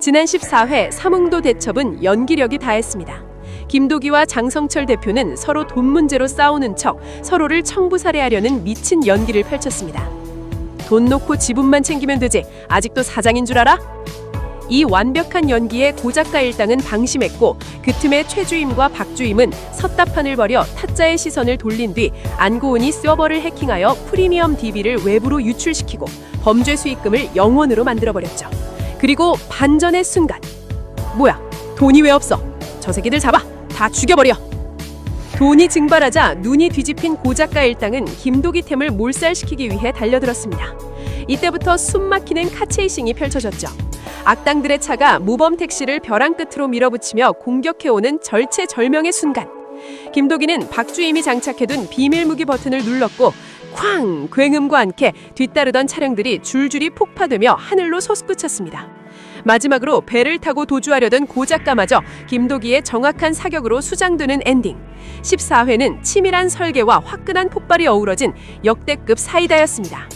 지난 14회 삼흥도 대첩은 연기력이 다했습니다. 김도기와 장성철 대표는 서로 돈 문제로 싸우는 척 서로를 청부살해하려는 미친 연기를 펼쳤습니다. 돈 놓고 지분만 챙기면 되지. 아직도 사장인 줄 알아? 이 완벽한 연기에 고작가 일당은 방심했고 그 틈에 최주임과 박주임은 섰다판을 벌여 타짜의 시선을 돌린 뒤 안고은이 서버를 해킹하여 프리미엄 DB를 외부로 유출시키고 범죄 수익금을 영원으로 만들어버렸죠. 그리고 반전의 순간. 뭐야? 돈이 왜 없어? 저 새끼들 잡아! 다 죽여버려! 돈이 증발하자 눈이 뒤집힌 고작가 일당은 김도기템을 몰살시키기 위해 달려들었습니다. 이때부터 숨막히는 카체이싱이 펼쳐졌죠. 악당들의 차가 모범 택시를 벼랑 끝으로 밀어붙이며 공격해오는 절체절명의 순간. 김도기는 박주임이 장착해둔 비밀 무기 버튼을 눌렀고 쾅! 굉음과 함께 뒤따르던 차량들이 줄줄이 폭파되며 하늘로 솟구쳤습니다. 마지막으로 배를 타고 도주하려던 고작가마저 김도기의 정확한 사격으로 수장되는 엔딩. 14회는 치밀한 설계와 화끈한 폭발이 어우러진 역대급 사이다였습니다.